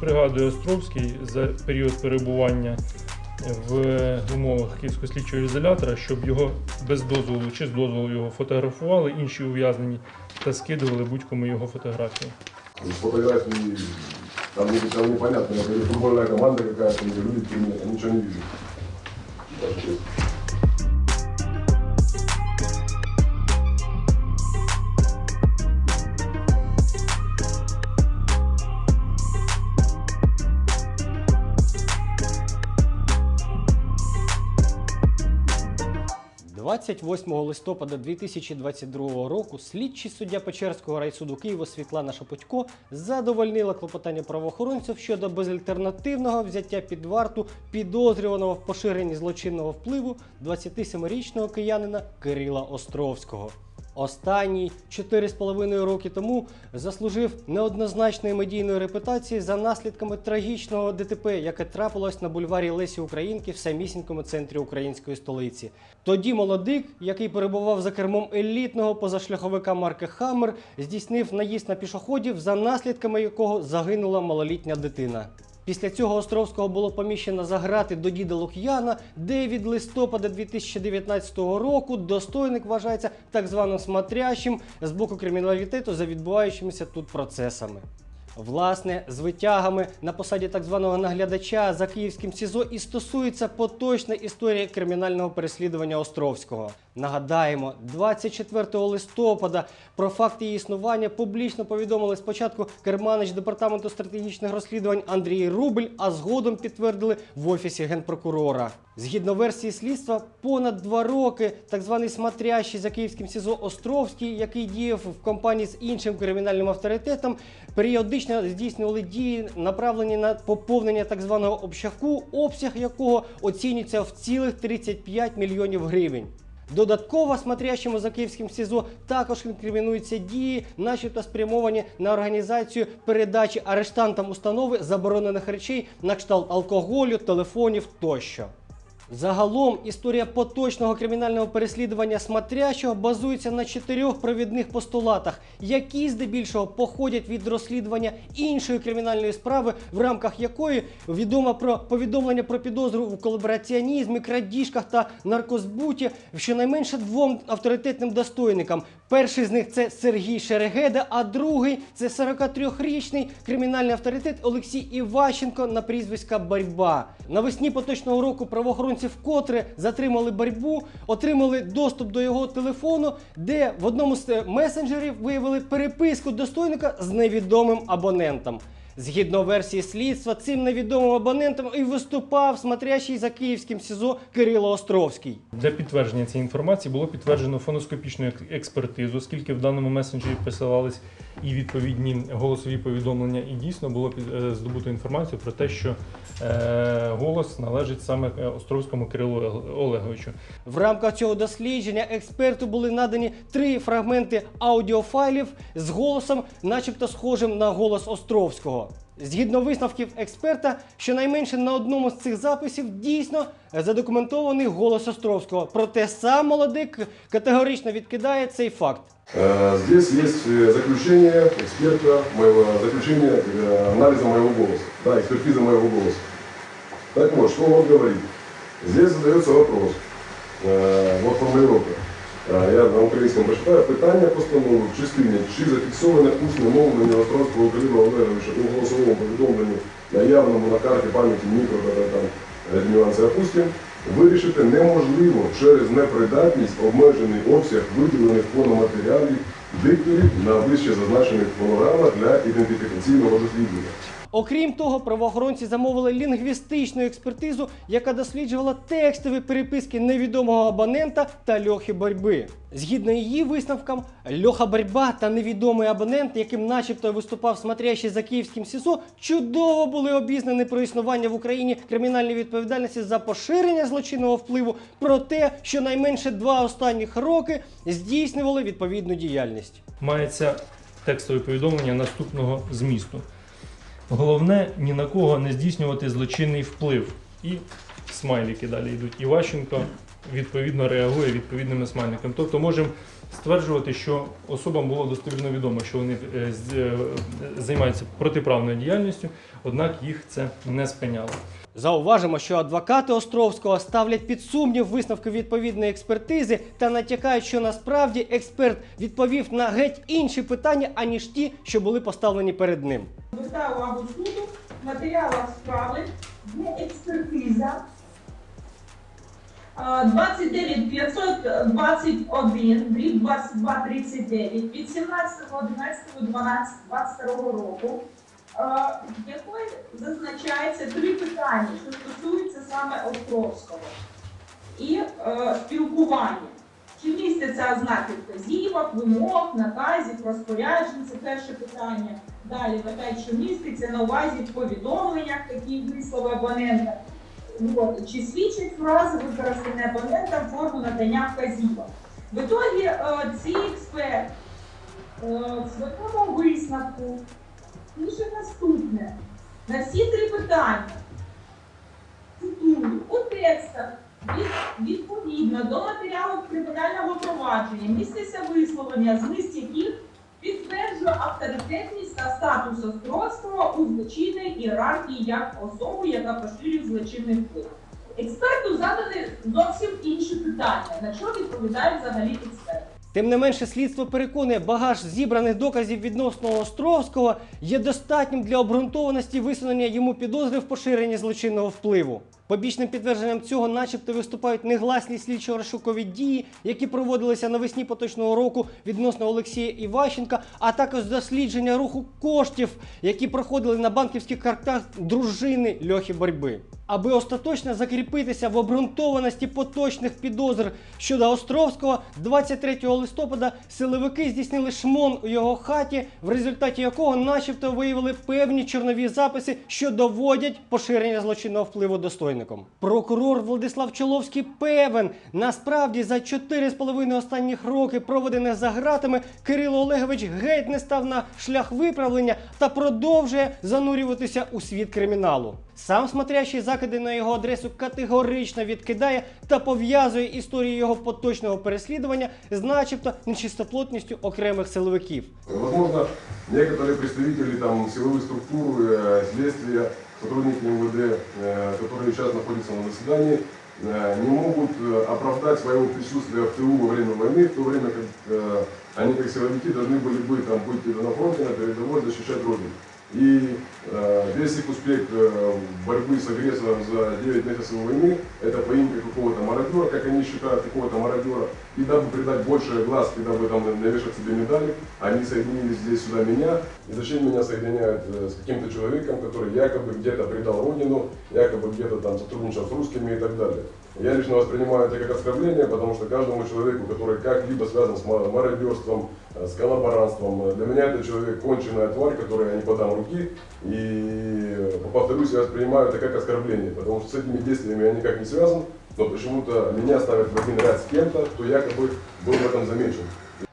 пригадує Островський за період перебування в умовах Київського слідчого ізолятора, щоб його без дозволу чи з дозволу його фотографували інші ув'язнені та скидували будь-кому його фотографії. Из фотографий там, там непонятно, говорю, команда какая-то, люди я ничего не вижу. 28 листопада 2022 року слідчий суддя Печерського райсуду Києва Світлана Шапотько задовольнила клопотання правоохоронців щодо безальтернативного взяття під варту підозрюваного в поширенні злочинного впливу 27-річного киянина Кирила Островського. Останній 4,5 роки тому заслужив неоднозначної медійної репутації за наслідками трагічного ДТП, яке трапилось на бульварі Лесі Українки в самісінькому центрі української столиці. Тоді молодик, який перебував за кермом елітного позашляховика марки Хаммер, здійснив наїзд на пішоходів, за наслідками якого загинула малолітня дитина. Після цього Островського було поміщено за грати до діда Лук'яна, де від листопада 2019 року достойник вважається так званим смотрящим з боку криміналітету за відбуваючимися тут процесами. Власне, з витягами на посаді так званого наглядача за київським СІЗО і стосується поточна історія кримінального переслідування Островського. Нагадаємо, 24 листопада про факт її існування публічно повідомили спочатку керманич департаменту стратегічних розслідувань Андрій Рубль, а згодом підтвердили в офісі генпрокурора. Згідно версії слідства, понад два роки так званий смотрящий за київським СІЗО Островський, який діяв в компанії з іншим кримінальним авторитетом, періодично здійснювали дії, направлені на поповнення так званого общаку, обсяг якого оцінюється в цілих 35 мільйонів гривень. Додатково смотрящому за київським СІЗО також інкримінуються дії, начебто спрямовані на організацію передачі арештантам установи заборонених речей на кшталт алкоголю, телефонів тощо. Загалом історія поточного кримінального переслідування смотрящого базується на чотирьох провідних постулатах, які здебільшого походять від розслідування іншої кримінальної справи, в рамках якої відомо про повідомлення про підозру в колабораціонізмі, крадіжках та наркозбуті щонайменше двом авторитетним достойникам. Перший з них це Сергій Шерегеда, а другий це 43-річний кримінальний авторитет Олексій Іващенко на прізвиська Борьба. Навесні поточного року правоохоронці вкотре затримали борьбу, отримали доступ до його телефону, де в одному з е, месенджерів виявили переписку достойника з невідомим абонентом. Згідно версії слідства, цим невідомим абонентом і виступав смотрящий за київським СІЗО Кирило Островський. Для підтвердження цієї інформації було підтверджено фоноскопічну експертизу, оскільки в даному месенджері присилались і відповідні голосові повідомлення, і дійсно було е, здобуто інформацію про те, що е, голос належить саме е, Островському Кирилу Олеговичу. В рамках цього дослідження експерту були надані три фрагменти аудіофайлів з голосом, начебто схожим на голос Островського. Згідно висновків експерта, щонайменше на одному з цих записів дійсно задокументований голос Островського. Проте сам молодик категорично відкидає цей факт. Э, Здесь есть э, заключение эксперта, моего, заключение э, анализа моего голоса, да, экспертиза моего голоса. Так вот, что он говорит? Здесь задается вопрос, э, вот формулировка. Я на українському прочитаю питання постанови в частині, чи зафіксоване усне мовлення Островського Кирила Олеговича у голосовому повідомленні, наявному на карті пам'яті мікро, та там е, нюанси опустимо, вирішити неможливо через непридатність обмежений обсяг виділених фономатеріалів дикторів на вище зазначених фонограмах для ідентифікаційного дослідження. Окрім того, правоохоронці замовили лінгвістичну експертизу, яка досліджувала текстові переписки невідомого абонента та льохи борьби. Згідно її висновкам, льоха борьба та невідомий абонент, яким начебто виступав смотрящий за київським СІСО, чудово були обізнані про існування в Україні кримінальної відповідальності за поширення злочинного впливу, про те, що найменше два останніх роки здійснювали відповідну діяльність. Мається текстове повідомлення наступного змісту. Головне ні на кого не здійснювати злочинний вплив. І смайлики далі йдуть. Іващенко відповідно реагує відповідними смайликами. Тобто можемо стверджувати, що особам було достовірно відомо, що вони е, е, займаються протиправною діяльністю, однак їх це не спиняло. Зауважимо, що адвокати Островського ставлять під сумнів висновки відповідної експертизи та натякають, що насправді експерт відповів на геть інші питання, аніж ті, що були поставлені перед ним. Звертаю увагу суду. В матеріалах справи є експертиза. А, 29521 дріб 2239 від 17.11.12.22 року, в якої зазначається три питання, що стосуються саме Островського. І е, спілкування. Чи містяться ознаки вказівок, вимог, наказів, розпоряджень? Це перше питання. Далі питають, що міститься на увазі в повідомленнях, які вислови абонента. От. Чи свідчать фрази використані абонентом форму надання вказівок? В ітогі е, цей експерт е, в своєму висновку пише наступне. На всі три питання. Цитую, у текстах від, відповідно до матеріалу кримінального провадження міститься висловлення, зміст яких підтверджує авторитетність та статус Острозького у злочинній ієрархії як особу, яка поширює злочинний вплив. Експерту задані зовсім інші питання, на що відповідає взагалі експерт. Тим не менше, слідство переконує, багаж зібраних доказів відносно Островського є достатнім для обґрунтованості висунення йому підозри в поширенні злочинного впливу. Побічним підтвердженням цього, начебто, виступають негласні слідчо-розшукові дії, які проводилися навесні поточного року відносно Олексія Іващенка, а також дослідження руху коштів, які проходили на банківських картах дружини Льохи Борьби. Аби остаточно закріпитися в обґрунтованості поточних підозр щодо Островського, 23 листопада силовики здійснили шмон у його хаті, в результаті якого, начебто, виявили певні чорнові записи, що доводять поширення злочинного впливу достойником. Прокурор Владислав Чоловський певен, насправді за 4,5 останніх роки, проведених за ґратами, Кирило Олегович геть не став на шлях виправлення та продовжує занурюватися у світ криміналу. Сам смотрящий закиди на його адресу категорично відкидає та пов'язує історію його поточного переслідування з начебто нечистоплотністю окремих силовиків. Возможно, некоторые представители там, силовых структур, э, следствия, сотрудники МВД, э, которые сейчас находятся на заседании, э, не могут э, оправдать своего присутствия в тылу во время войны, в то время как э, они, как силовики, должны были бы там, быть на фронте, на передовой, защищать Родину. И э, весь их успех э, борьбы с агрессором за 9 месяцев войны, это поимка какого-то мародера, как они считают, какого-то мародера. И дабы придать больше глаз, и дабы там навешать себе медали, они соединили здесь сюда меня. И зачем меня соединяют э, с каким-то человеком, который якобы где-то предал родину, якобы где-то там сотрудничал с русскими и так далее. Я лично воспринимаю это как оскорбление, потому что каждому человеку, который как-либо связан с ма- мародерством, э, с коллаборантством, э, для меня это человек конченая тварь, которой я не подам руки. И, э, повторюсь, я воспринимаю это как оскорбление, потому что с этими действиями я никак не связан, но почему-то меня ставят в один ряд с кем-то, кто якобы был в этом замечен.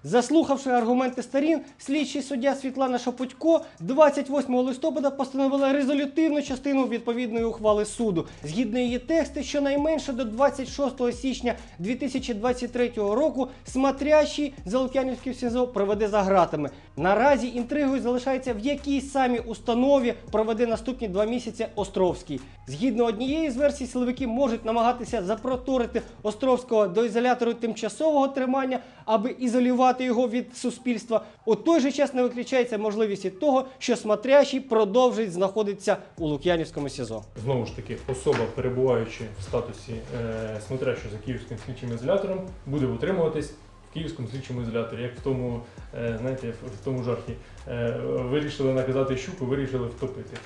Заслухавши аргументи сторін, слідчий суддя Світлана Шапутько 28 листопада постановила резолютивну частину відповідної ухвали суду. Згідно її тексту, щонайменше до 26 січня 2023 року смотрящий Залук'янівський СІЗО проведе за ґратами. Наразі інтригою залишається в якій самі установі проведе наступні два місяці Островський. Згідно однієї з версій, силовики можуть намагатися запроторити Островського до ізолятору тимчасового тримання, аби ізолювати його від суспільства. У той же час не виключається можливість і того, що смотрящий продовжить знаходитися у Лук'янівському СІЗО. Знову ж таки, особа, перебуваючи в статусі е, смотрящого за київським слідчим ізолятором, буде утримуватись в київському слідчому ізоляторі, як в тому, е, знаєте, в, в тому жарті. Е, вирішили наказати щуку, вирішили втопити.